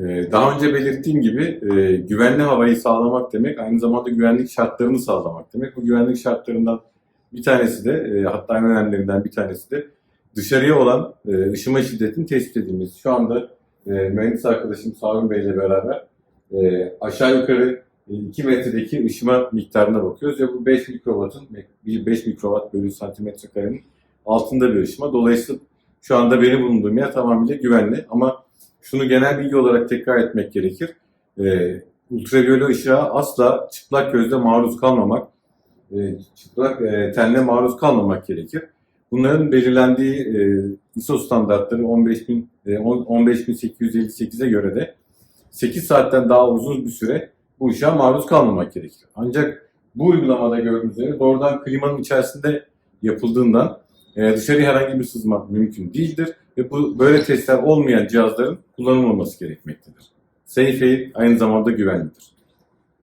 Ee, Daha önce belirttiğim gibi e, güvenli havayı sağlamak demek aynı zamanda güvenlik şartlarını sağlamak demek. Bu güvenlik şartlarından bir tanesi de e, hatta en önemlilerinden bir tanesi de dışarıya olan e, ışıma şiddetinin tespit edilmesi. Şu anda mühendis arkadaşım Savun Bey ile beraber aşağı yukarı 2 metredeki ışıma miktarına bakıyoruz ve bu 5 mikrowattın 5 mikrowatt bölü santimetre karenin altında bir ışıma. Dolayısıyla şu anda benim bulunduğum yer tamamıyla güvenli ama şunu genel bilgi olarak tekrar etmek gerekir. Ee, ultraviyole ışığa asla çıplak gözle maruz kalmamak, e, çıplak e, tenle maruz kalmamak gerekir. Bunların belirlendiği e, ISO standartları 15000 e, 15858'e göre de 8 saatten daha uzun bir süre bu ışığa maruz kalmamak gerekir. Ancak bu uygulamada gördüğünüz üzere doğrudan klimanın içerisinde yapıldığından e, dışarı herhangi bir sızma mümkün değildir ve bu böyle testler olmayan cihazların kullanılmaması gerekmektedir. Safe aynı zamanda güvenlidir.